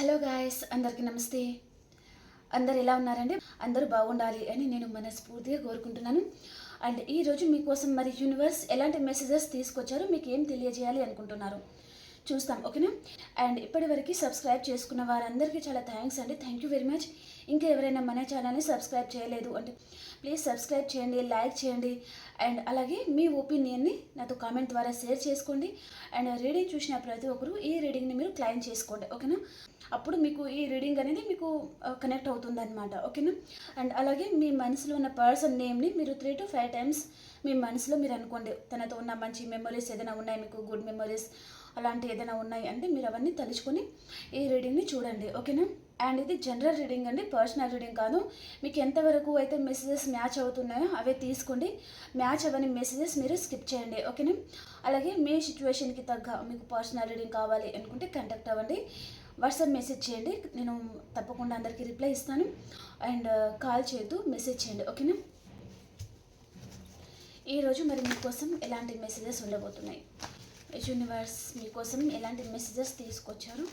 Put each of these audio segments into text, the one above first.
Hello guys అందరికీ నమస్తే. అందరు ఎలా ఉన్నారండి? అందరూ బాగుండాలి అని నేను మనస్ఫూర్తిగా కోరుకుంటున్నాను. అండ్ ఈరోజు మీకోసం మరి యూనివర్స్ ఎలాంటి మెసేజెస్ తీసుకొచ్చారో మీకు ఏం తెలియజేయాలి అనుకుంటున్నారు? చూస్తాం ఓకేనా? అండ్ ఇప్పటివరకు సబ్స్క్రైబ్ చేసుకున్న వారందరికీ చాలా థ్యాంక్స్ అండి. థ్యాంక్ యూ వెరీ మచ్ ఇంకా ఎవరైనా మన ఛానల్ని సబ్స్క్రైబ్ చేయలేదు అంటే ప్లీజ్ సబ్స్క్రైబ్ చేయండి లైక్ చేయండి అండ్ అలాగే మీ ఒపీనియన్ని నాతో కామెంట్ ద్వారా షేర్ చేసుకోండి. అండ్ రీడింగ్ చూసిన ప్రతి ఒక్కరు ఈ రీడింగ్ని మీరు క్లైమ్ చేసుకోండి ఓకేనా? అప్పుడు మీకు ఈ రీడింగ్ అనేది మీకు కనెక్ట్ అవుతుంది అనమాట ఓకేనా? అండ్ అలాగే మీ మనసులో ఉన్న పర్సన్ నేమ్ని మీరు త్రీ టు ఫైవ్ టైమ్స్ మీ మనసులో మీరు అనుకోండి. తనతో ఉన్న మంచి మెమరీస్ ఏదైనా ఉన్నాయి మీకు గుడ్ మెమరీస్ అలాంటి ఏదైనా ఉన్నాయి అంటే మీరు అవన్నీ తలుచుకొని ఈ రీడింగ్ని చూడండి ఓకేనా? అండ్ ఇది జనరల్ రీడింగ్ అండి పర్సనల్ రీడింగ్ కాదు. మీకు ఎంతవరకు అయితే మెసేజెస్ మ్యాచ్ అవుతున్నాయో అవే తీసుకోండి. మ్యాచ్ అవని మెసేజెస్ మీరు స్కిప్ చేయండి ఓకేనా అలాగే మీ సిచ్యువేషన్కి తగ్గ మీకు పర్సనల్ రీడింగ్ కావాలి అనుకుంటే కంటాక్ట్ అవ్వండి. వాట్సాప్ మెసేజ్ చేయండి నేను తప్పకుండా అందరికీ రిప్లై ఇస్తాను. అండ్ uh, కాల్ చేయొద్దు మెసేజ్ చేయండి ఓకేనా ఈరోజు మరి మీకోసం ఎలాంటి మెసేజెస్ ఉండబోతున్నాయి? యూనివర్స్ మీకోసం ఎలాంటి మెసేజెస్ తీసుకొచ్చారు?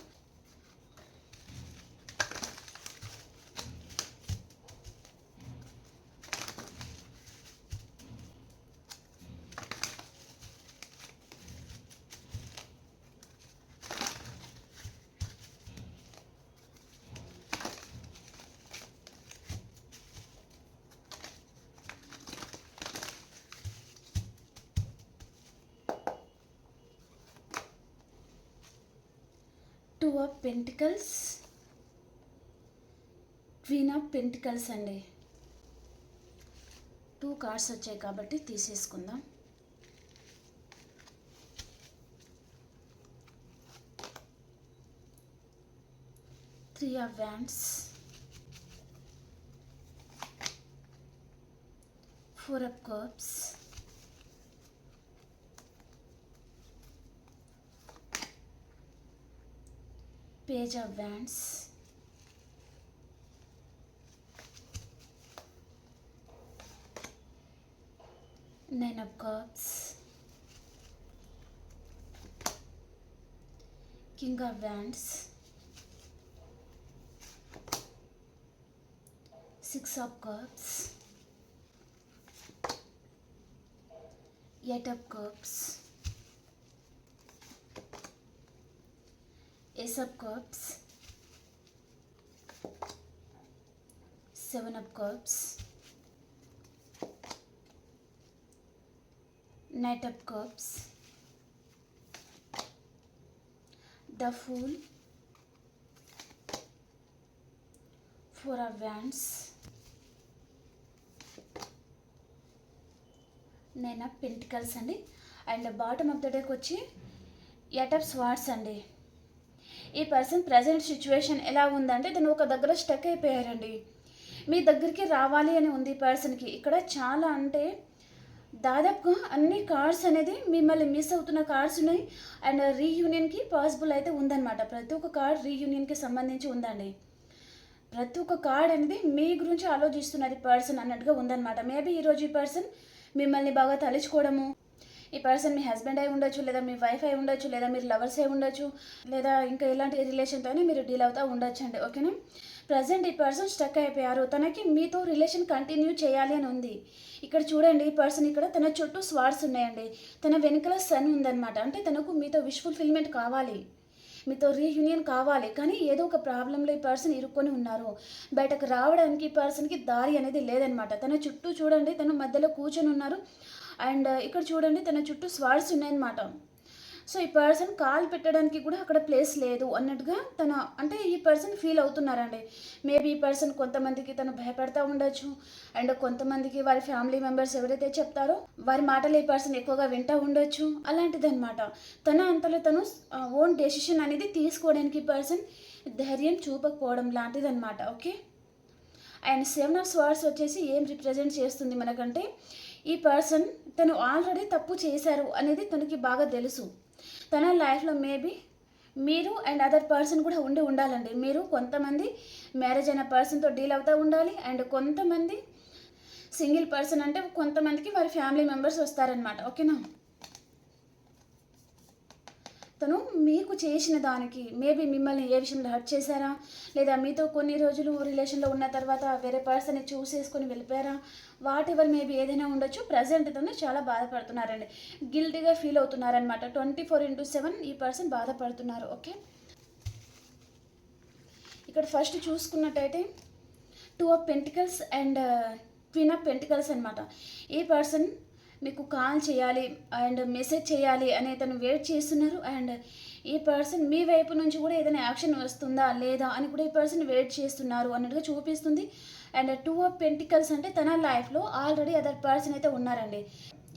Two of pentacles queen of pentacles అండి. టూ కార్డ్స్ వచ్చాయి కాబట్టి తీసేసుకుందాం. Three of wands four of cups page of wands nine of cups king of wands six of cups. Eight of cups Ace of Cups, Seven of Cups, Knight of Cups, The Fool, Four of Wands, nine of pentacles అండి and bottom of the డేకి వచ్చి eight of swords అండి ఈ person present situation ఎలా ఉందంటే తను ఒక దగ్గర స్టక్ అయిపోయారండి. మీ దగ్గరికి రావాలి అని ఉంది ఈ పర్సన్కి ఇక్కడ చాలా అంటే దాదాపుగా అన్ని కార్డ్స్ అనేది మిమ్మల్ని మిస్ అవుతున్న కార్డ్స్ ఉన్నాయి. అండ్ రీయూనియన్కి పాసిబుల్ అయితే ఉందన్నమాట. ప్రతి ఒక్క కార్డ్ రీయూనియన్కి సంబంధించి ఉందండి. ప్రతి ఒక్క కార్డ్ అనేది మీ గురించి ఆలోచిస్తున్నది పర్సన్ అన్నట్టుగా ఉందన్నమాట. మేబీ ఈరోజు ఈ పర్సన్ మిమ్మల్ని బాగా తలుచుకోవడము ఈ పర్సన్ మీ హస్బెండ్ అయి ఉండొచ్చు లేదా మీ వైఫ్ అయి ఉండొచ్చు లేదా మీరు లవర్స్ అయి ఉండొచ్చు లేదా ఇంకా ఎలాంటి రిలేషన్తో మీరు డీల్ అవుతూ ఉండొచ్చు అండి ఓకేనా ప్రజెంట్ ఈ పర్సన్ స్టక్ అయిపోయారు. తనకి మీతో రిలేషన్ కంటిన్యూ చేయాలి అని ఉంది. ఇక్కడ చూడండి ఈ పర్సన్ ఇక్కడ తన చుట్టూ స్వార్డ్స్ ఉన్నాయండి. తన వెనుకల సన్ ఉందన్నమాట. అంటే తనకు మీతో విష్ ఫుల్ఫిల్మెంట్ కావాలి. మీతో రీయూనియన్ కావాలి. కానీ ఏదో ఒక ప్రాబ్లంలో ఈ పర్సన్ ఇరుక్కొని ఉన్నారు. బయటకు రావడానికి ఈ పర్సన్కి దారి అనేది లేదనమాట తన చుట్టూ చూడండి తను మధ్యలో కూర్చొని ఉన్నారు. అండ్ ఇక్కడ చూడండి తన చుట్టూ స్వార్డ్స్ ఉన్నాయన్నమాట. సో ఈ పర్సన్ కాల్ పెట్టడానికి కూడా అక్కడ ప్లేస్ లేదు అన్నట్టుగా తన అంటే ఈ పర్సన్ ఫీల్ అవుతున్నారండి. మేబీ ఈ పర్సన్ కొంతమందికి తను భయపడతా ఉండొచ్చు అండ్ కొంతమందికి వారి ఫ్యామిలీ మెంబర్స్ ఎవరైతే చెప్తారో వారి మాటలు ఈ పర్సన్ ఎక్కువగా వింటూ ఉండొచ్చు అలాంటిది అనమాట తన అంతలో తను ఓన్ డెసిషన్ అనేది తీసుకోవడానికి ఈ పర్సన్ ధైర్యం చూపకపోవడం లాంటిది అనమాట okay? And seven of swords వచ్చేసి ఏం రిప్రజెంట్ చేస్తుంది మనకంటే ఈ పర్సన్ తను ఆల్రెడీ తప్పు చేశారు అనేది తనకి బాగా తెలుసు. తన లైఫ్లో మేబీ మీరు అండ్ అదర్ పర్సన్ కూడా ఉండి ఉండాలండి. మీరు కొంతమంది మ్యారేజ్ అయిన పర్సన్తో డీల్ అవుతూ ఉండాలి అండ్ కొంతమంది సింగిల్ పర్సన్ అంటే కొంతమందికి వారి ఫ్యామిలీ మెంబర్స్ వస్తారనమాట ఓకేనా? తను మీకు చేసిన దానికి మేబీ మిమ్మల్ని ఏ విషయంలో హర్ట్ చేశారా? లేదా మీతో కొన్ని రోజులు రిలేషన్లో ఉన్న తర్వాత వేరే పర్సన్ని చూసేసుకొని వెళ్ళిపోయారా? వాట్ ఎవర్ మేబీ ఏదైనా ఉండొచ్చు. ప్రజెంట్ తను చాలా బాధపడుతున్నారండి. గిల్టీగా ఫీల్ అవుతున్నారనమాట ట్వంటీ ఫోర్ ఇంటూ సెవెన్ ఈ పర్సన్ బాధపడుతున్నారు. ఓకే ఇక్కడ ఫస్ట్ చూసుకున్నట్టయితే two of pentacles and queen of pentacles అనమాట ఈ పర్సన్ మీకు కాల్ చేయాలి అండ్ మెసేజ్ చేయాలి అనే తను వెయిట్ చేస్తున్నారు. అండ్ ఈ పర్సన్ మీ వైపు నుంచి కూడా ఏదైనా యాక్షన్ వస్తుందా లేదా అని కూడా ఈ పర్సన్ వెయిట్ చేస్తున్నారు అన్నట్టుగా చూపిస్తుంది. అండ్ టూ ఆఫ్ పెంటికల్స్ అంటే తన లైఫ్లో ఆల్రెడీ అదర్ పర్సన్ అయితే ఉన్నారండి.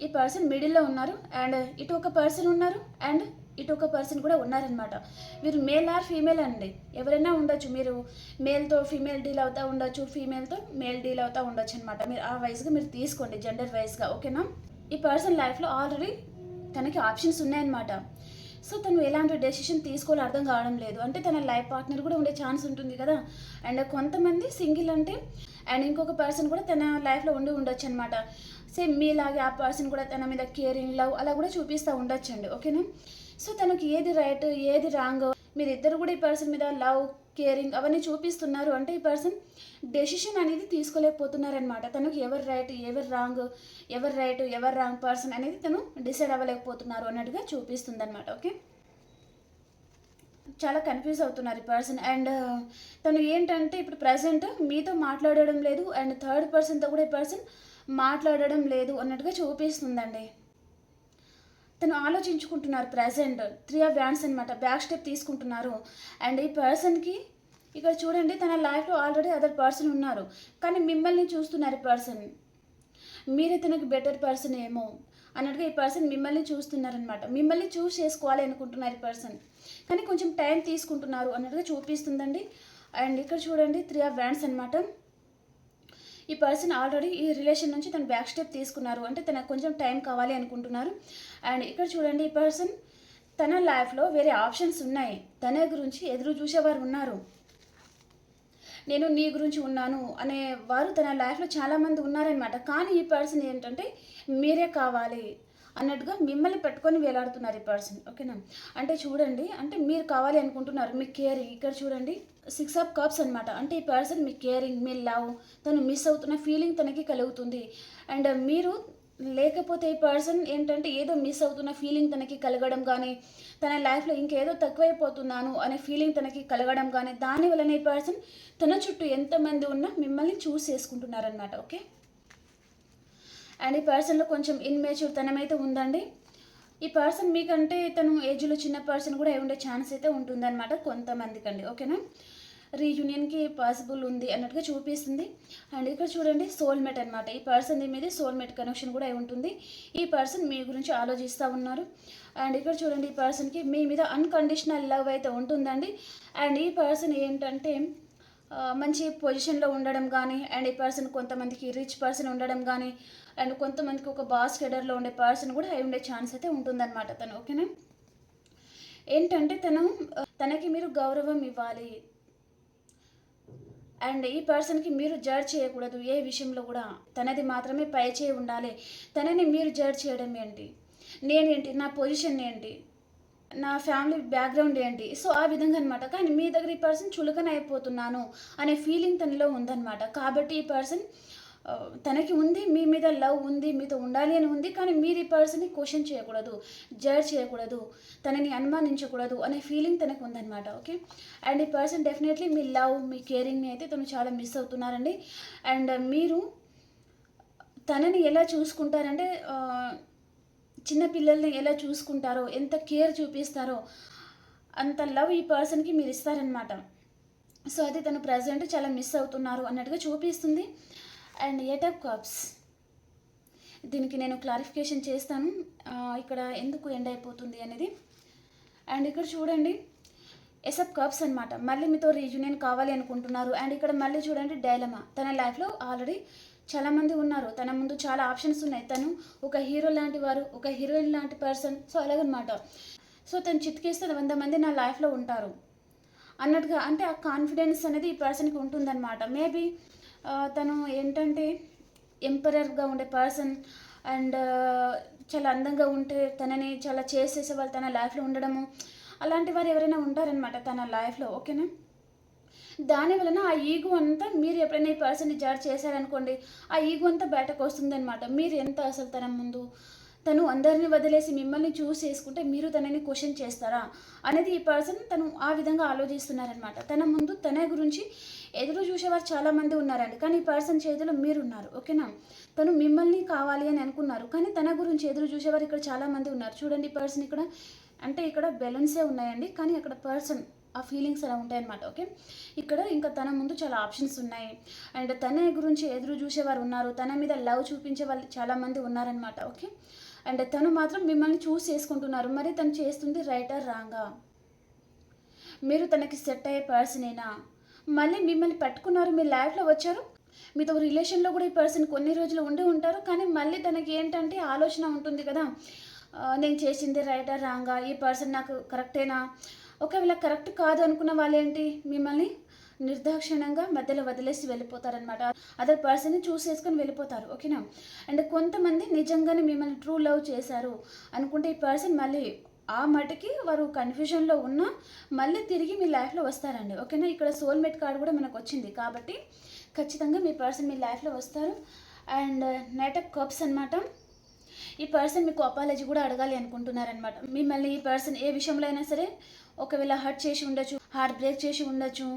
ఈ పర్సన్ మిడిల్లో ఉన్నారు. అండ్ ఇటు ఒక పర్సన్ ఉన్నారు. అండ్ ఇటు ఒక పర్సన్ కూడా ఉన్నారనమాట మీరు మేల్ ఆర్ ఫీమేల్ అండి. ఎవరైనా ఉండొచ్చు. మీరు మేల్తో ఫీమేల్ డీల్ అవుతూ ఉండొచ్చు. ఫీమేల్తో మేల్ డీల్ అవుతూ ఉండొచ్చు అనమాట మీరు ఆ వైజ్గా మీరు తీసుకోండి జెండర్ వైజ్గా ఓకేనా ఈ పర్సన్ లైఫ్లో ఆల్రెడీ తనకి ఆప్షన్స్ ఉన్నాయన్నమాట. సో తను ఎలాంటి డెసిషన్ తీసుకోవాలో అర్థం కావడం లేదు. అంటే తన లైఫ్ పార్ట్నర్ కూడా ఉండే ఛాన్స్ ఉంటుంది కదా. అండ్ కొంతమంది సింగిల్ అంటే అండ్ ఇంకొక పర్సన్ కూడా తన లైఫ్లో ఉండి ఉండొచ్చు అనమాట సేమ్ మీలాగే ఆ పర్సన్ కూడా తన మీద కేరింగ్ లవ్ అలా కూడా చూపిస్తూ ఉండొచ్చండి. ఓకేనా? సో తనకి ఏది రైట్ ఏది రాంగ్ మీరు ఇద్దరు కూడా ఈ పర్సన్ మీద లవ్ కేరింగ్ అవన్నీ చూపిస్తున్నారు. అంటే ఈ పర్సన్ డెసిషన్ అనేది తీసుకోలేకపోతున్నారనమాట తనకు ఎవరు రైట్ ఎవరు రాంగ్ ఎవరు రైట్ ఎవరు రాంగ్ పర్సన్ అనేది తను డిసైడ్ అవ్వలేకపోతున్నారు అన్నట్టుగా చూపిస్తుంది అనమాట ఓకే చాలా కన్ఫ్యూజ్ అవుతున్నారు ఈ పర్సన్ అండ్ uh, తను ఏంటంటే ఇప్పుడు ప్రజెంట్ మీతో మాట్లాడడం లేదు. అండ్ థర్డ్ పర్సన్తో కూడా ఈ పర్సన్ మాట్లాడడం లేదు అన్నట్టుగా చూపిస్తుందండి. తను ఆలోచించుకుంటున్నారు ప్రజెంట్ త్రీ ఆఫ్ బ్యాండ్స్ అనమాట బ్యాక్ స్టెప్ తీసుకుంటున్నారు. అండ్ ఈ పర్సన్కి ఇక్కడ చూడండి తన లైఫ్లో ఆల్రెడీ అదర్ పర్సన్ ఉన్నారు. కానీ మిమ్మల్ని చూస్తున్నారు ఈ పర్సన్ మీరే తనకి బెటర్ పర్సన్ ఏమో అన్నట్టుగా ఈ పర్సన్ మిమ్మల్ని చూస్తున్నారనమాట మిమ్మల్ని చూస్ చేసుకోవాలి అనుకుంటున్నారు ఈ పర్సన్ కానీ కొంచెం టైం తీసుకుంటున్నారు అన్నట్టుగా చూపిస్తుందండి. అండ్ ఇక్కడ చూడండి త్రీ ఆఫ్ వ్యాండ్స్ అనమాట ఈ పర్సన్ ఆల్రెడీ ఈ రిలేషన్ నుంచి తను బ్యాక్ స్టెప్ తీసుకున్నారు. అంటే తనకు కొంచెం టైం కావాలి అనుకుంటున్నారు. అండ్ ఇక్కడ చూడండి ఈ పర్సన్ తన లైఫ్లో వేరే ఆప్షన్స్ ఉన్నాయి. తన గురించి ఎదురు చూసేవారు ఉన్నారు. నేను నీ గురించి ఉన్నాను అనే వారు తన లైఫ్లో చాలామంది ఉన్నారనమాట కానీ ఈ పర్సన్ ఏంటంటే మీరే కావాలి. అన్నట్టుగా మిమ్మల్ని పెట్టుకొని వేలాడుతున్నారు ఈ పర్సన్ ఓకేనా? అంటే చూడండి అంటే మీరు కావాలి అనుకుంటున్నారు మీ కేరింగ్ ఇక్కడ చూడండి సిక్స్ ఆఫ్ కప్స్ అనమాట అంటే ఈ పర్సన్ మీ కేరింగ్ మీ లవ్ తను మిస్ అవుతున్న ఫీలింగ్ తనకి కలుగుతుంది. అండ్ మీరు లేకపోతే ఈ పర్సన్ ఏంటంటే ఏదో మిస్ అవుతున్న ఫీలింగ్ తనకి కలగడం కానీ తన లైఫ్లో ఇంకేదో తక్కువైపోతున్నాను అనే ఫీలింగ్ తనకి కలగడం కానీ దాని వలన ఈ పర్సన్ తన చుట్టూ ఎంతమంది ఉన్నా మిమ్మల్ని చూస్ చేసుకుంటున్నారనమాట ఓకే? అండ్ ఈ పర్సన్లో కొంచెం ఇన్మేచ్యూర్ తనమైతే ఉందండి. ఈ పర్సన్ మీకంటే తను ఏజ్లో చిన్న పర్సన్ కూడా అయి ఉండే ఛాన్స్ అయితే ఉంటుందన్నమాట కొంతమందికి అండి ఓకేనా? రీయూనియన్కి పాసిబుల్ ఉంది అన్నట్టుగా చూపిస్తుంది. అండ్ ఇక్కడ చూడండి సోల్మేట్ అనమాట ఈ పర్సన్ మీద సోల్మేట్ కనెక్షన్ కూడా అయి ఉంటుంది. ఈ పర్సన్ మీ గురించి ఆలోచిస్తూ ఉన్నారు. అండ్ ఇక్కడ చూడండి ఈ పర్సన్కి మీ మీద అన్కండిషనల్ లవ్ అయితే ఉంటుందండి. అండ్ ఈ పర్సన్ ఏంటంటే మంచి పొజిషన్లో ఉండడం కానీ అండ్ ఈ పర్సన్ కొంతమందికి రిచ్ పర్సన్ ఉండడం కానీ అండ్ కొంతమందికి ఒక బాస్ హెడర్లో ఉండే పర్సన్ కూడా అయి ఉండే ఛాన్స్ అయితే ఉంటుందన్నమాట తను ఓకేనా ఏంటంటే తను తనకి మీరు గౌరవం ఇవ్వాలి. అండ్ ఈ పర్సన్కి మీరు జడ్జ్ చేయకూడదు ఏ విషయంలో కూడా. తనది మాత్రమే పై చేయి ఉండాలి. తనని మీరు జడ్జ్ చేయడం ఏంటి? నేనేంటి? నా పొజిషన్ ఏంటి? నా ఫ్యామిలీ బ్యాక్గ్రౌండ్ ఏంటి? సో ఆ విధంగా అనమాట కానీ మీ దగ్గర ఈ పర్సన్ చులకన అయిపోతున్నాను అనే ఫీలింగ్ తనలో ఉందన్నమాట. కాబట్టి ఈ పర్సన్ తనకి ఉంది మీ మీద లవ్ ఉంది మీతో ఉండాలి అని ఉంది కానీ మీరు ఈ పర్సన్ని క్వశ్చన్ చేయకూడదు జడ్జ్ చేయకూడదు తనని అనుమానించకూడదు అనే ఫీలింగ్ తనకు ఉందన్నమాట ఓకే అండ్ ఈ పర్సన్ డెఫినెట్లీ మీ లవ్ మీ కేరింగ్ని అయితే తను చాలా మిస్ అవుతున్నారండి. అండ్ మీరు తనని ఎలా చూసుకుంటారంటే ఆ, చిన్న పిల్లల్ని ఎలా చూసుకుంటారో ఎంత కేర్ చూపిస్తారో అంత లవ్ ఈ పర్సన్కి మీరు ఇస్తారనమాట సో అది తను ప్రజెంట్ చాలా మిస్ అవుతున్నారు అన్నట్టుగా చూపిస్తుంది. అండ్ ఎయిట్ ఆఫ్ కప్స్ దీనికి నేను క్లారిఫికేషన్ చేస్తాను. ఇక్కడ ఎందుకు ఎండ్ అయిపోతుంది అనేది. అండ్ ఇక్కడ చూడండి ఎసప్ కప్స్ అనమాట మళ్ళీ మీతో రీయూనియన్ కావాలి అనుకుంటున్నారు. అండ్ ఇక్కడ మళ్ళీ చూడండి డైలమా తన లైఫ్లో ఆల్రెడీ చాలామంది ఉన్నారు. తన ముందు చాలా ఆప్షన్స్ ఉన్నాయి. తను ఒక హీరో లాంటి వారు ఒక హీరోయిన్ లాంటి పర్సన్ సో అలాగనమాట. సో తను చితికేస్తే వంద మంది నా లైఫ్లో ఉంటారు. అన్నట్టుగా అంటే ఆ కాన్ఫిడెన్స్ అనేది ఈ పర్సన్కి ఉంటుందన్నమాట. మేబీ తను ఏంటంటే ఎంపరర్గా ఉండే పర్సన్ అండ్ చాలా అందంగా ఉంటే తనని చాలా చేసేసే వాళ్ళు తన లైఫ్లో ఉండడము. అలాంటి వారు ఎవరైనా ఉంటారనమాట తన లైఫ్లో ఓకేనా? దాని వలన ఆ ఈగో అంతా మీరు ఎప్పుడైనా ఈ పర్సన్ని జడ్జ్ చేశారనుకోండి ఆ ఈగో అంతా బయటకు వస్తుందన్నమాట. మీరు ఎంత అసలు తన ముందు తను అందరిని వదిలేసి మిమ్మల్ని చూస్ చేసుకుంటే మీరు తనని క్వశ్చన్ చేస్తారా? అనేది ఈ పర్సన్ తను ఆ విధంగా ఆలోచిస్తున్నారనమాట తన ముందు తన గురించి ఎదురు చూసేవారు చాలామంది ఉన్నారండి. కానీ ఈ పర్సన్ చేతిలో మీరున్నారు. ఓకేనా? తను మిమ్మల్ని కావాలి అని అనుకున్నారు. కానీ తన గురించి ఎదురు చూసేవారు ఇక్కడ చాలామంది ఉన్నారు. చూడండి పర్సన్ ఇక్కడ అంటే ఇక్కడ బెలూన్సే ఉన్నాయండి. కానీ అక్కడ పర్సన్ ఆ ఫీలింగ్స్ అలా ఉంటాయన్నమాట. ఓకే? ఇక్కడ ఇంకా తన ముందు చాలా ఆప్షన్స్ ఉన్నాయి. అండ్ తన గురించి ఎదురు చూసేవారు ఉన్నారు. తన మీద లవ్ చూపించే వాళ్ళు చాలామంది ఉన్నారనమాట ఓకే? అండ్ తను మాత్రం మిమ్మల్ని చూస్ చేసుకుంటున్నారు. మరి తను చేస్తుంది రైటర్ రాంగా మీరు తనకి సెట్ అయ్యే పర్సనేనా మళ్ళీ మిమ్మల్ని పట్టుకున్నారు మీ లైఫ్లో వచ్చారు. మీతో రిలేషన్లో కూడా ఈ పర్సన్ కొన్ని రోజులు ఉండి ఉంటారు. కానీ మళ్ళీ తనకి ఏంటంటే ఆలోచన ఉంటుంది కదా. నేను చేసింది రైటా రాంగా ఈ పర్సన్ నాకు కరెక్టేనా ఒకవేళ కరెక్ట్ కాదు అనుకున్న వాళ్ళు ఏంటి? మిమ్మల్ని నిర్దాక్షిణ్యంగా మధ్యలో వదిలేసి వెళ్ళిపోతారనమాట అదర్ పర్సన్ని చూస్ చేసుకొని వెళ్ళిపోతారు. ఓకేనా అండ్ కొంతమంది నిజంగానే మిమ్మల్ని ట్రూ లవ్ చేశారు అనుకుంటే ఈ పర్సన్ మళ్ళీ ఆ మటుకి వారు కన్ఫ్యూజన్లో ఉన్నా మళ్ళీ తిరిగి మీ లైఫ్లో వస్తారండి. ఓకేనా? ఇక్కడ సోల్మేట్ కార్డ్ కూడా మనకు వచ్చింది. కాబట్టి ఖచ్చితంగా మీ పర్సన్ మీ లైఫ్లో వస్తారు. అండ్ నైట్ ఆఫ్ కప్స్ అనమాట ఈ పర్సన్ మీకు అపాలజీ కూడా అడగాలి అనుకుంటున్నారనమాట మిమ్మల్ని ఈ పర్సన్ ఏ విషయంలో అయినా సరే ఒకవేళ హర్ట్ చేసి ఉండొచ్చు హార్ట్ బ్రేక్ చేసి ఉండొచ్చు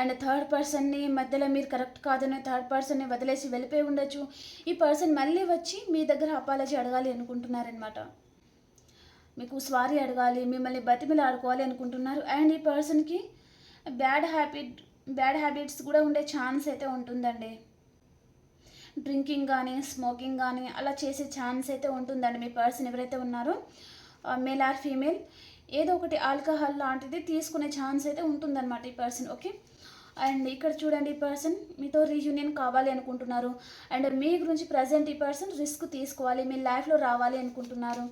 అండ్ థర్డ్ పర్సన్ని మధ్యలో మీరు కరెక్ట్ కాదని థర్డ్ పర్సన్ని వదిలేసి వెళ్ళిపోయి ఉండొచ్చు. ఈ పర్సన్ మళ్ళీ వచ్చి మీ దగ్గర అపాలజీ అడగాలి అనుకుంటున్నారనమాట మీకు స్వారీ అడగాలి మిమ్మల్ని బతిమిలు ఆడుకోవాలి అనుకుంటున్నారు. అండ్ ఈ పర్సన్కి బ్యాడ్ హ్యాబిట్ బ్యాడ్ హ్యాబిట్స్ కూడా ఉండే ఛాన్స్ అయితే ఉంటుందండి. డ్రింకింగ్ కానీ స్మోకింగ్ కానీ అలా చేసే ఛాన్స్ అయితే ఉంటుందండి మీ పర్సన్ ఎవరైతే ఉన్నారో మేల్ ఆర్ ఫీమేల్. ఏదో ఒకటి ఆల్కహాల్ లాంటిది తీసుకునే ఛాన్స్ అయితే ఉంటుందన్నమాట ఈ పర్సన్ ఓకే? అండ్ ఇక్కడ చూడండి ఈ పర్సన్ మీతో రీయూనియన్ కావాలి అనుకుంటున్నారు. అండ్ మీ గురించి ప్రజెంట్ ఈ పర్సన్ రిస్క్ తీసుకోవాలి మీ లైఫ్లో రావాలి అనుకుంటున్నారు.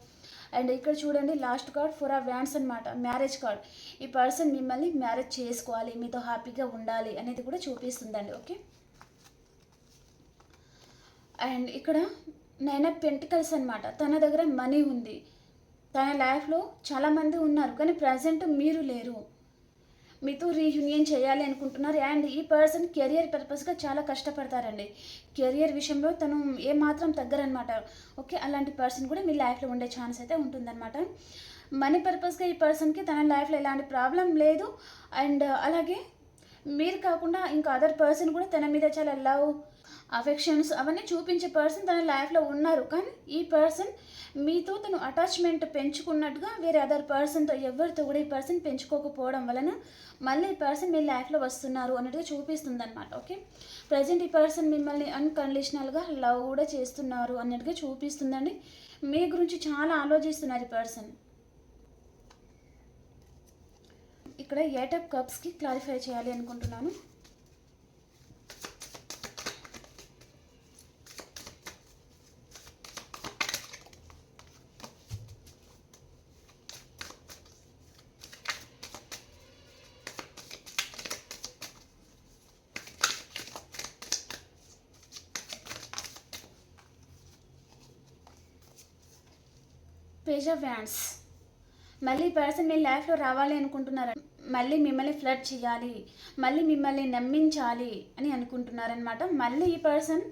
అండ్ ఇక్కడ చూడండి లాస్ట్ కార్డ్ ఫర్ ఆ వ్యాన్స్ అనమాట మ్యారేజ్ కార్డ్ ఈ పర్సన్ మిమ్మల్ని మ్యారేజ్ చేసుకోవాలి మీతో హ్యాపీగా ఉండాలి అనేది కూడా చూపిస్తుందండి ఓకే అండ్ ఇక్కడ నైన్ ఆఫ్ పెంటికల్స్ అనమాట తన దగ్గర మనీ ఉంది. తన లైఫ్లో చాలామంది ఉన్నారు కానీ ప్రజెంట్ మీరు లేరు. మీతో రీయూనియన్ చేయాలి అనుకుంటున్నారు. అండ్ ఈ పర్సన్ కెరియర్ పర్పస్గా చాలా కష్టపడతారండి. కెరియర్ విషయంలో తను ఏమాత్రం తగ్గరనమాట. ఓకే అలాంటి పర్సన్ కూడా మీ లైఫ్లో ఉండే ఛాన్స్ అయితే ఉంటుందన్నమాట. మనీ పర్పస్గా ఈ పర్సన్కి తన లైఫ్లో ఎలాంటి ప్రాబ్లం లేదు. అండ్ అలాగే మీరు కాకుండా ఇంకా అదర్ పర్సన్ కూడా తన మీద చాలా లవ్ అఫెక్షన్స్ అవన్నీ చూపించే పర్సన్ తన లైఫ్లో ఉన్నారు. కానీ ఈ పర్సన్ మీతో తను అటాచ్మెంట్ పెంచుకున్నట్టుగా వేరే అదర్ పర్సన్తో ఎవరితో కూడా ఈ పర్సన్ పెంచుకోకపోవడం వలన మళ్ళీ ఈ పర్సన్ మీ లైఫ్లో వస్తున్నారు అన్నట్టుగా చూపిస్తుంది అనమాట ఓకే ప్రజెంట్ ఈ పర్సన్ మిమ్మల్ని అన్కండిషనల్గా లవ్ కూడా చేస్తున్నారు అన్నట్టుగా చూపిస్తుందండి. మీ గురించి చాలా ఆలోచిస్తున్నారు ఈ పర్సన్ ఇక్కడ ఎయిట్ ఆఫ్ కప్స్కి క్లారిఫై చేయాలి అనుకుంటున్నాను. పేజ్ ఆఫ్ మళ్ళీ పర్సన్ మీ లైఫ్లో రావాలి అనుకుంటున్నారు? మళ్ళీ మిమ్మల్ని ఫ్లడ్ చేయాలి మళ్ళీ మిమ్మల్ని నమ్మించాలి అని అనుకుంటున్నారనమాట మళ్ళీ ఈ పర్సన్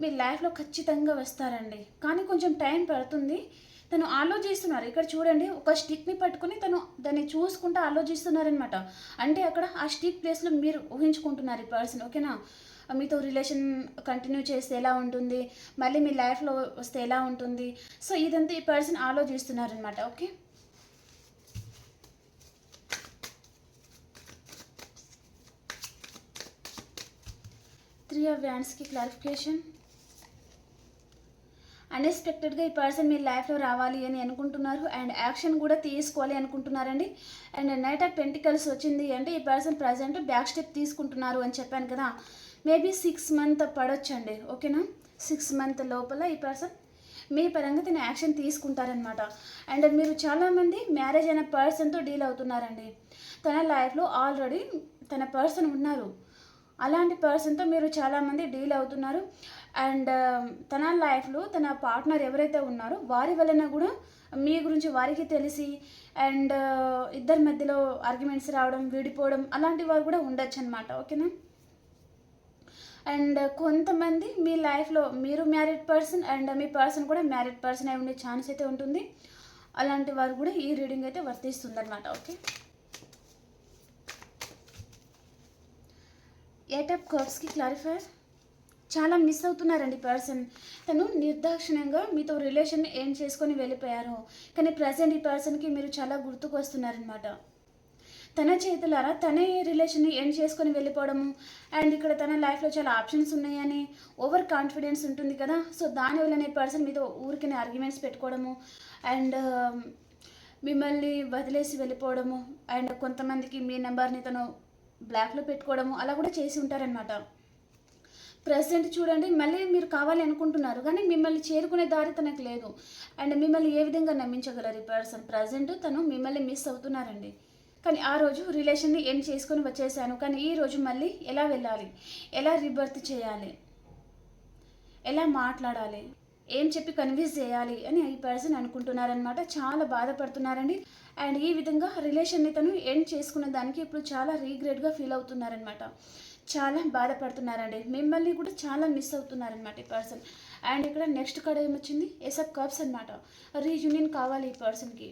మీ లైఫ్లో ఖచ్చితంగా వస్తారండి. కానీ కొంచెం టైం పడుతుంది. తను ఆలోచిస్తున్నారు. ఇక్కడ చూడండి ఒక స్టిక్ని పట్టుకొని తను దాన్ని చూసుకుంటూ ఆలోచిస్తున్నారనమాట అంటే అక్కడ ఆ స్టిక్ ప్లేస్లో మీరు ఊహించుకుంటున్నారు ఈ పర్సన్ ఓకేనా మీతో రిలేషన్ కంటిన్యూ చేస్తే ఎలా ఉంటుంది? మళ్ళీ మీ లైఫ్లో వస్తే ఎలా ఉంటుంది? సో ఇదంతా ఈ పర్సన్ ఆలోచిస్తున్నారనమాట ఓకే? త్రీ ఆఫ్ వ్యాండ్స్కి క్లారిఫికేషన్ అన్ఎక్స్పెక్టెడ్గా ఈ పర్సన్ మీ లైఫ్లో రావాలి అని అనుకుంటున్నారు అండ్ యాక్షన్ కూడా తీసుకోవాలి అనుకుంటున్నారండి. అండ్ నైట్ ఆఫ్ పెంటికల్స్ వచ్చింది అంటే ఈ పర్సన్ ప్రజెంట్ బ్యాక్ స్టెప్ తీసుకుంటున్నారు అని చెప్పాను కదా. మేబీ సిక్స్ మంత్ పడొచ్చండి ఓకేనా? సిక్స్ మంత్ లోపల ఈ పర్సన్ మీ పరంగా తన యాక్షన్ తీసుకుంటారనమాట అండ్ మీరు చాలామంది మ్యారేజ్ అయిన పర్సన్తో డీల్ అవుతున్నారండి. తన లైఫ్లో ఆల్రెడీ తన పర్సన్ ఉన్నారు. అలాంటి పర్సన్తో మీరు చాలామంది డీల్ అవుతున్నారు. అండ్ um, తన లైఫ్లో తన పార్ట్నర్ ఎవరైతే ఉన్నారో వారి వలన కూడా మీ గురించి వారికి తెలిసి అండ్ uh, ఇద్దరి మధ్యలో ఆర్గ్యుమెంట్స్ రావడం విడిపోవడం అలాంటి వారు కూడా ఉండొచ్చు అనమాట ఓకేనా? అండ్ కొంతమంది మీ లైఫ్లో మీరు మ్యారీడ్ పర్సన్ అండ్ మీ పర్సన్ కూడా మ్యారీడ్ పర్సన్ అయి ఉండే ఛాన్స్ అయితే ఉంటుంది. అలాంటి వారు కూడా ఈ రీడింగ్ అయితే వర్తిస్తుంది అనమాట ఓకే? ఏటప్ కర్వ్స్కి క్లారిఫైర్ చాలా మిస్ అవుతున్నారండి పర్సన్. తను నిర్దాక్షిణ్యంగా మీతో రిలేషన్ ఏం చేసుకొని వెళ్ళిపోయారు. కానీ ప్రజెంట్ ఈ పర్సన్కి మీరు చాలా గుర్తుకు వస్తున్నారనమాట తన చేతులారా తనే రిలేషన్ని ఎండ్ చేసుకొని వెళ్ళిపోవడము. అండ్ ఇక్కడ తన లైఫ్లో చాలా ఆప్షన్స్ ఉన్నాయని ఓవర్ కాన్ఫిడెన్స్ ఉంటుంది కదా. సో దానివల్లనే పర్సన్ మీద ఊరికనే ఆర్గ్యుమెంట్స్ పెట్టుకోవడము. అండ్ um, మిమ్మల్ని వదిలేసి వెళ్ళిపోవడము. అండ్ కొంతమందికి మీ నెంబర్ని తను బ్లాక్లో పెట్టుకోవడము. అలా కూడా చేసి ఉంటారనమాట ప్రజెంట్ చూడండి మళ్ళీ మీరు కావాలి అనుకుంటున్నారు. కానీ మిమ్మల్ని చేరుకునే దారి తనకు లేదు. అండ్ మిమ్మల్ని ఏ విధంగా నమ్మించగలరు ఈ పర్సన్ ప్రజెంట్ తను మిమ్మల్ని మిస్ అవుతున్నారండి. కానీ ఆ రోజు రిలేషన్ని ఎండ్ చేసుకొని వచ్చేసాను. కానీ ఈ రోజు మళ్ళీ ఎలా వెళ్ళాలి? ఎలా రిబర్త్ చేయాలి? ఎలా మాట్లాడాలి? ఏం చెప్పి కన్విన్స్ చేయాలి అని ఈ పర్సన్ అనుకుంటున్నారనమాట చాలా బాధపడుతున్నారండి. అండ్ ఈ విధంగా రిలేషన్ని తను ఎండ్ చేసుకున్న దానికి ఇప్పుడు చాలా రీగ్రెట్గా ఫీల్ అవుతున్నారనమాట చాలా బాధపడుతున్నారండి. మిమ్మల్ని కూడా చాలా మిస్ అవుతున్నారనమాట ఈ పర్సన్. అండ్ ఇక్కడ నెక్స్ట్ కార్డ్ ఏమొచ్చింది? ఎసప్ కప్స్ అనమాట రీయూనియన్ కావాలి ఈ పర్సన్కి.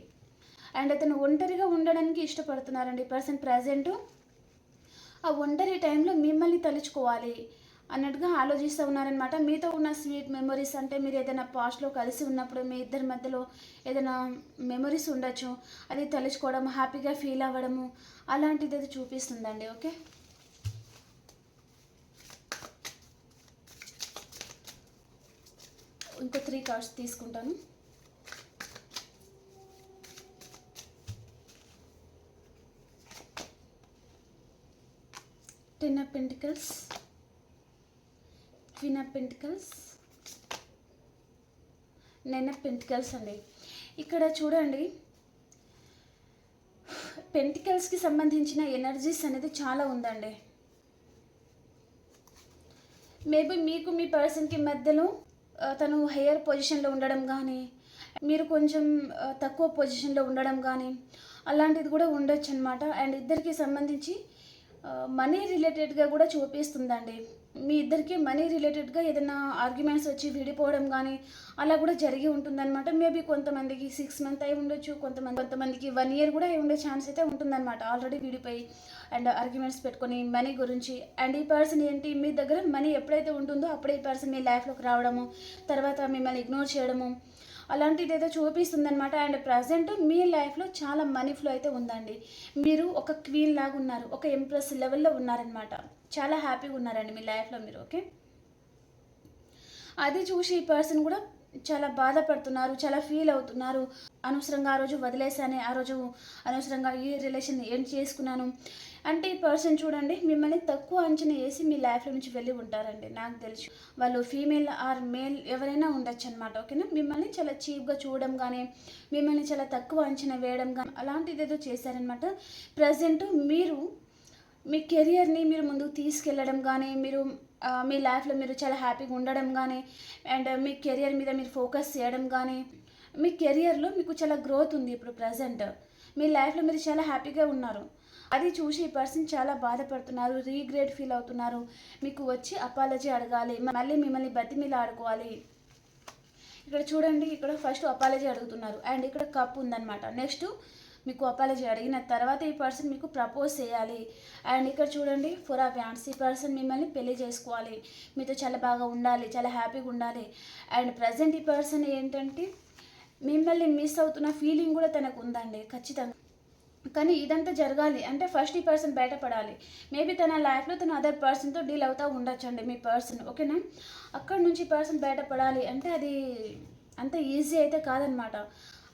అండ్ అతను ఒంటరిగా ఉండడానికి ఇష్టపడుతున్నారండి పర్సన్ ప్రజెంట్. ఆ ఒంటరి టైంలో మిమ్మల్ని తలుచుకోవాలి అన్నట్టుగా ఆలోచిస్తూ ఉన్నారనమాట మీతో ఉన్న స్వీట్ మెమరీస్ అంటే మీరు ఏదైనా పాస్ట్లో కలిసి ఉన్నప్పుడు మీ ఇద్దరి మధ్యలో ఏదైనా మెమరీస్ ఉండొచ్చు. అది తలుచుకోవడం హ్యాపీగా ఫీల్ అవ్వడము అలాంటిది అది చూపిస్తుందండి ఓకే? ఇంకో త్రీ కార్డ్స్ తీసుకుంటాను. Ten of pentacles queen of pentacles nine of pentacles అండి. ఇక్కడ చూడండి. పెంటికల్స్కి సంబంధించిన ఎనర్జీస్ అనేది చాలా ఉందండి. మేబీ మీకు మీ పర్సన్కి మధ్యలో తను హయ్యర్ పొజిషన్లో ఉండడం కానీ మీరు కొంచెం తక్కువ పొజిషన్లో ఉండడం కానీ అలాంటిది కూడా ఉండొచ్చు అనమాట అండ్ ఇద్దరికి సంబంధించి మనీ రిలేటెడ్గా కూడా చూపిస్తుందండి. మీ ఇద్దరికి మనీ రిలేటెడ్గా ఏదైనా ఆర్గ్యుమెంట్స్ వచ్చి విడిపోవడం కానీ అలా కూడా జరిగి ఉంటుందన్నమాట. మేబీ కొంతమందికి సిక్స్ మంత్ అయి ఉండొచ్చు కొంతమంది కొంతమందికి వన్ ఇయర్ కూడా అయి ఉండే ఛాన్స్ అయితే ఉంటుందన్నమాట. ఆల్రెడీ విడిపోయి అండ్ ఆర్గ్యుమెంట్స్ పెట్టుకొని మనీ గురించి. అండ్ ఈ పర్సన్ ఏంటి? మీ దగ్గర మనీ ఎప్పుడైతే ఉంటుందో అప్పుడే ఈ పర్సన్ మీ లైఫ్లోకి రావడము తర్వాత మిమ్మల్ని ఇగ్నోర్ చేయడము అలాంటిది ఏదో చూపిస్తుంది అనమాట అండ్ ప్రజెంట్ మీ లైఫ్లో చాలా మనీ ఫ్లో అయితే ఉందండి. మీరు ఒక క్వీన్ లాగా ఉన్నారు ఒక ఎంప్రెస్ లెవెల్లో ఉన్నారనమాట చాలా హ్యాపీగా ఉన్నారండి మీ లైఫ్లో మీరు ఓకే? అది చూసి ఈ పర్సన్ కూడా చాలా బాధపడుతున్నారు చాలా ఫీల్ అవుతున్నారు. అనవసరంగా ఆ రోజు వదిలేసానే ఆ రోజు అనవసరంగా ఈ రిలేషన్ ఏం చేసుకున్నాను. అంటే ఈ పర్సన్ చూడండి మిమ్మల్ని తక్కువ అంచనా వేసి మీ లైఫ్లో నుంచి వెళ్ళి ఉంటారండి. నాకు తెలుసు. వాళ్ళు ఫీమేల్ ఆర్ మేల్ ఎవరైనా ఉండొచ్చు అనమాట ఓకేనా మిమ్మల్ని చాలా చీప్గా చూడడం కానీ మిమ్మల్ని చాలా తక్కువ అంచనా వేయడం కానీ అలాంటిది ఏదో చేశారనమాట ప్రజెంట్ మీరు మీ కెరియర్ని మీరు ముందుకు తీసుకెళ్ళడం కానీ మీరు మీ లైఫ్లో మీరు చాలా హ్యాపీగా ఉండడం కానీ అండ్ మీ కెరియర్ మీద మీరు ఫోకస్ చేయడం కానీ మీ కెరియర్లో మీకు చాలా గ్రోత్ ఉంది ఇప్పుడు ప్రజెంట్ మీ లైఫ్లో మీరు చాలా హ్యాపీగా ఉన్నారు. అది చూసి ఈ పర్సన్ చాలా బాధపడుతున్నారు రీగ్రేట్ ఫీల్ అవుతున్నారు. మీకు వచ్చి అపాలజీ అడగాలి మళ్ళీ మిమ్మల్ని బతిమిలా ఆడుకోవాలి. ఇక్కడ చూడండి ఇక్కడ ఫస్ట్ అపాలజీ అడుగుతున్నారు. అండ్ ఇక్కడ కప్ ఉందన్నమాట. నెక్స్ట్ మీకు అపాలజీ అడిగిన తర్వాత ఈ పర్సన్ మీకు ప్రపోజ్ చేయాలి. అండ్ ఇక్కడ చూడండి ఫర్ ఆ ఫ్యాన్స్ ఈ పర్సన్ మిమ్మల్ని పెళ్ళి చేసుకోవాలి. మీతో చాలా బాగా ఉండాలి చాలా హ్యాపీగా ఉండాలి. అండ్ ప్రజెంట్ ఈ పర్సన్ ఏంటంటే మిమ్మల్ని మిస్ అవుతున్న ఫీలింగ్ కూడా తనకు ఉందండి ఖచ్చితంగా. కానీ ఇదంతా జరగాలి. అంటే ఫస్ట్ ఈ పర్సన్ బయటపడాలి. మేబీ తన లైఫ్లో తన అదర్ పర్సన్తో డీల్ అవుతూ ఉండొచ్చండి మీ పర్సన్ ఓకేనా అక్కడ నుంచి పర్సన్ బయటపడాలి అంటే అది అంత ఈజీ అయితే కాదనమాట.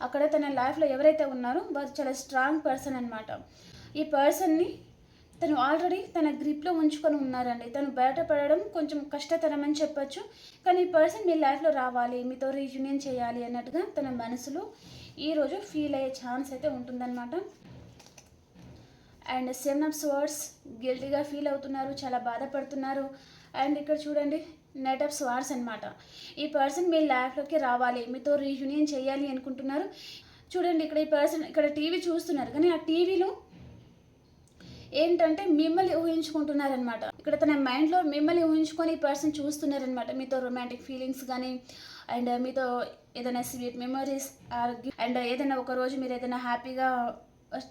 అక్కడ తన లైఫ్లో ఎవరైతే ఉన్నారో వారు చాలా స్ట్రాంగ్ పర్సన్ అనమాట ఈ పర్సన్ని తను ఆల్రెడీ తన గ్రిప్లో ఉంచుకొని ఉన్నారండి. తను బయటపడడం కొంచెం కష్టతరం అని చెప్పొచ్చు. కానీ ఈ పర్సన్ మీ లైఫ్లో రావాలి మీతో రీయూనియన్ చేయాలి అన్నట్టుగా తన మనసులో ఈరోజు ఫీల్ అయ్యే ఛాన్స్ అయితే ఉంటుందన్నమాట. అండ్ సెవెన్ ఆఫ్ స్వార్డ్స్ గిల్టీగా ఫీల్ అవుతున్నారు చాలా బాధపడుతున్నారు. అండ్ ఇక్కడ చూడండి నెట్ ఆఫ్ స్వార్డ్స్ అనమాట ఈ పర్సన్ మీ లైఫ్లోకి రావాలి మీతో రీయూనియన్ చేయాలి అనుకుంటున్నారు. చూడండి ఇక్కడ ఈ పర్సన్ ఇక్కడ టీవీ చూస్తున్నారు. కానీ ఆ టీవీలో ఏంటంటే మిమ్మల్ని ఊహించుకుంటున్నారనమాట ఇక్కడ తన మైండ్లో మిమ్మల్ని ఊహించుకొని ఈ పర్సన్ చూస్తున్నారనమాట మీతో రొమాంటిక్ ఫీలింగ్స్ కానీ అండ్ మీతో ఏదైనా స్వీట్ మెమరీస్ అండ్ ఏదైనా ఒక రోజు మీరు ఏదైనా హ్యాపీగా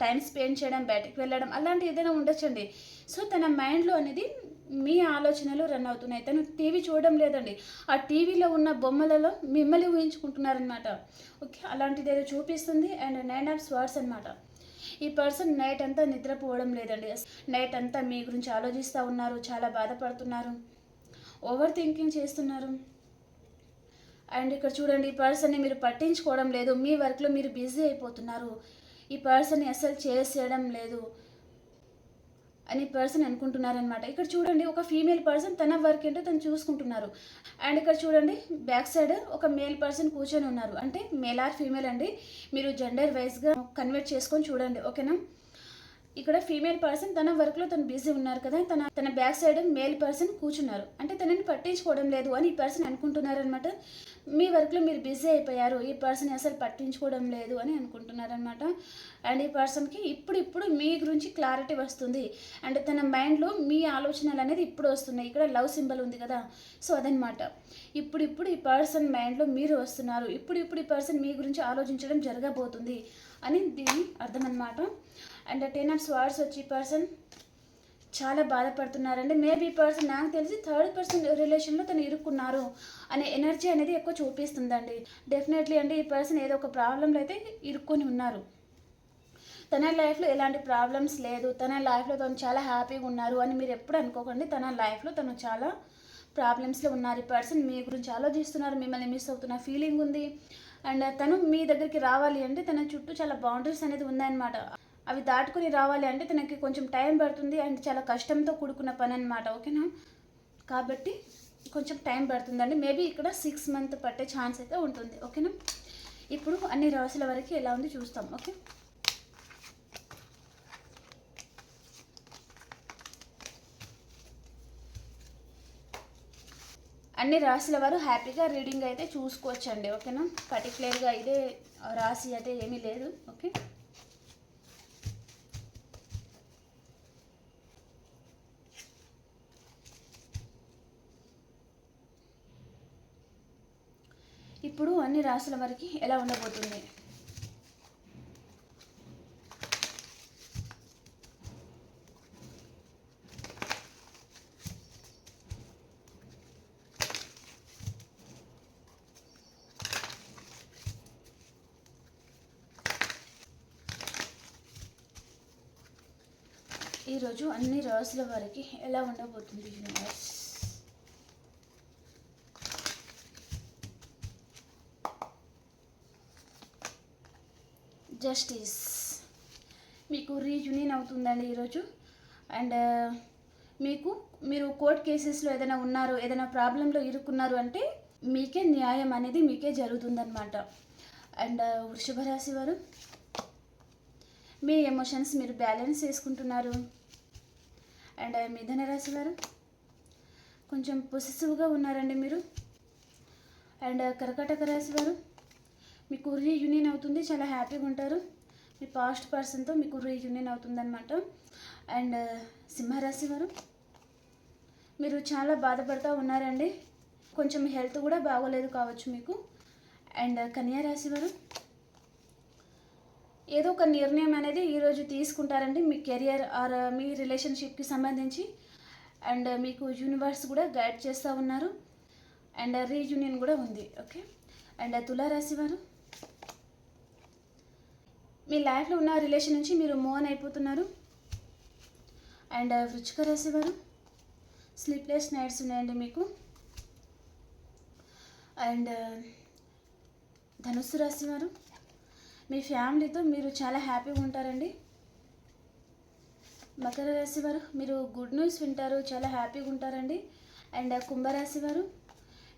టైం స్పెండ్ చేయడం బయటకు వెళ్ళడం అలాంటి ఏదైనా ఉండొచ్చండి. సో తన మైండ్లో అనేది మీ ఆలోచనలు రన్ అవుతున్నాయి. తను టీవీ చూడడం లేదండి. ఆ టీవీలో ఉన్న బొమ్మలలో మిమ్మల్ని ఊహించుకుంటున్నారనమాట ఓకే అలాంటిది ఏదో చూపిస్తుంది అండ్ నైన్ ఆఫ్ స్వర్డ్స్ అనమాట ఈ పర్సన్ నైట్ అంతా నిద్రపోవడం లేదండి. నైట్ అంతా మీ గురించి ఆలోచిస్తూ ఉన్నారు చాలా బాధపడుతున్నారు ఓవర్ థింకింగ్ చేస్తున్నారు. అండ్ ఇక్కడ చూడండి ఈ పర్సన్ని మీరు పట్టించుకోవడం లేదు. మీ వర్క్లో మీరు బిజీ అయిపోతున్నారు. ఈ పర్సన్ని అసలు చేసేయడం లేదు అని పర్సన్ అనుకుంటున్నారనమాట ఇక్కడ చూడండి ఒక ఫీమేల్ పర్సన్ తన వర్క్ ఏంటో తను చూసుకుంటున్నారు. అండ్ ఇక్కడ చూడండి బ్యాక్ సైడ్ ఒక మేల్ పర్సన్ కూర్చొని ఉన్నారు. అంటే మేల్ ఆర్ ఫీమేల్ అండి మీరు జెండర్ వైజ్గా కన్వర్ట్ చేసుకొని చూడండి ఓకేనా ఇక్కడ ఫీమేల్ పర్సన్ తన వర్క్లో తను బిజీ ఉన్నారు కదా తన తన బ్యాక్ సైడ్ మేల్ పర్సన్ కూర్చున్నారు. అంటే తనని పట్టించుకోవడం లేదు అని ఈ పర్సన్ అనుకుంటున్నారనమాట మీ వర్క్లో మీరు బిజీ అయిపోయారు ఈ పర్సన్ అసలు పట్టించుకోవడం లేదు అని అనుకుంటున్నారనమాట అండ్ ఈ పర్సన్కి ఇప్పుడు ఇప్పుడు మీ గురించి క్లారిటీ వస్తుంది. అండ్ తన మైండ్లో మీ ఆలోచనలు అనేది ఇప్పుడు వస్తున్నాయి. ఇక్కడ లవ్ సింబల్ ఉంది కదా. సో అదనమాట ఇప్పుడు ఇప్పుడు ఈ పర్సన్ మైండ్లో మీరు వస్తున్నారు. ఇప్పుడు ఇప్పుడు ఈ పర్సన్ మీ గురించి ఆలోచించడం జరగబోతుంది అని దీని అర్థం అనమాట అండ్ టెన్ ఆఫ్ స్వార్డ్స్ వచ్చి పర్సన్ చాలా బాధపడుతున్నారండి. మేబీ పర్సన్ నాకు తెలిసి థర్డ్ పర్సన్ రిలేషన్లో తను ఇరుక్కున్నారు అనే ఎనర్జీ అనేది ఎక్కువ చూపిస్తుందండి. డెఫినెట్లీ అండి ఈ పర్సన్ ఏదో ఒక ప్రాబ్లంలో అయితే ఇరుక్కొని ఉన్నారు. తన లైఫ్లో ఎలాంటి ప్రాబ్లమ్స్ లేదు. తన లైఫ్లో తను చాలా హ్యాపీగా ఉన్నారు అని మీరు ఎప్పుడు అనుకోకండి. తన లైఫ్లో తను చాలా ప్రాబ్లమ్స్లో ఉన్నారు. ఈ పర్సన్ మీ గురించి ఆలోచిస్తున్నారు. మిమ్మల్ని మిస్ అవుతున్న ఫీలింగ్ ఉంది. అండ్ తను మీ దగ్గరికి రావాలి అంటే తన చుట్టూ చాలా బౌండరీస్ అనేది ఉందన్నమాట. అవి దాటుకుని రావాలి అంటే తనకి కొంచెం టైం పడుతుంది అండ్ చాలా కష్టంతో కూడుకున్న పని అనమాట ఓకేనా? కాబట్టి కొంచెం టైం పడుతుందండి మేబీ ఇక్కడ సిక్స్ మంత్ పట్టే ఛాన్స్ అయితే ఉంటుంది ఓకేనా? ఇప్పుడు అన్ని రాసుల వరకు ఎలా ఉంది చూస్తాం ఓకే? అన్ని రాశుల వారు హ్యాపీగా రీడింగ్ అయితే చూసుకోవచ్చండి ఓకేనా? పర్టికులర్గా ఇదే రాశి అయితే ఏమీ లేదు ఓకే? ఇప్పుడు అన్ని రాశుల వారికి ఎలా ఉండబోతుంది? ఈరోజు అన్ని రాసుల వారికి ఎలా ఉండబోతుంది? Universe justice. మీకు రీయూనియన్ అవుతుందండి ఈరోజు. అండ్ మీకు మీరు కోర్ట్ కేసెస్లో ఏదైనా ఉన్నారు ఏదైనా ప్రాబ్లంలో ఇరుక్కున్నారు అంటే మీకే న్యాయం అనేది మీకే జరుగుతుందన్నమాట. అండ్ వృషభ రాశి వారు మీ ఎమోషన్స్ మీరు బ్యాలెన్స్ చేసుకుంటున్నారు. అండ్ మిథున రాశి వారు కొంచెం పొసెసివ్గా ఉన్నారండి మీరు. అండ్ కర్కటక రాశి వారు మీకు రీయూనియన్ అవుతుంది చాలా హ్యాపీగా ఉంటారు. మీ పాస్ట్ పర్సన్తో మీకు రీయూనియన్ అవుతుందన్నమాట. అండ్ uh, సింహరాశి వారు మీరు చాలా బాధపడుతూ ఉన్నారండి. కొంచెం హెల్త్ కూడా బాగోలేదు కావచ్చు మీకు. అండ్ uh, కన్యా రాశి వారు ఏదో ఒక నిర్ణయం అనేది ఈరోజు తీసుకుంటారండి మీ కెరియర్ ఆర్ uh, మీ రిలేషన్షిప్కి సంబంధించి. అండ్ మీకు యూనివర్స్ కూడా గైడ్ చేస్తూ ఉన్నారు. అండ్ రీయూనియన్ కూడా ఉంది ఓకే అండ్ తులారాశి వారు మీ లైఫ్లో ఉన్న రిలేషన్ నుంచి మీరు మూవ్ ఆన్ అయిపోతున్నారు అండ్ uh, వృచ్చిక రాశి వారు స్లీప్లెస్ నైట్స్ ఉన్నాయండి మీకు. అండ్ uh, ధనుస్సు రాశి వారు మీ ఫ్యామిలీతో మీరు చాలా హ్యాపీగా ఉంటారండి. మకర రాశి వారు మీరు గుడ్ న్యూస్ వింటారు చాలా హ్యాపీగా ఉంటారండి. అండ్ uh, కుంభరాశి వారు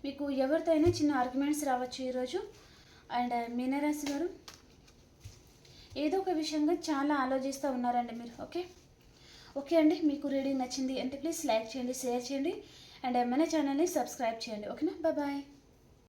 మీకు ఎవరితో అయినా చిన్న ఆర్గ్యుమెంట్స్ రావచ్చు ఈరోజు. అండ్ మీనరాశి వారు ఏదో ఒక విషయంగా చాలా ఆలోచిస్తూ ఉన్నారండి మీరు ఓకే? ఓకే అండి మీకు రీడింగ్ నచ్చింది అంటే ప్లీజ్ లైక్ చేయండి షేర్ చేయండి అండ్ మన ఛానల్ని సబ్స్క్రైబ్ చేయండి ఓకేనా? బాయ్.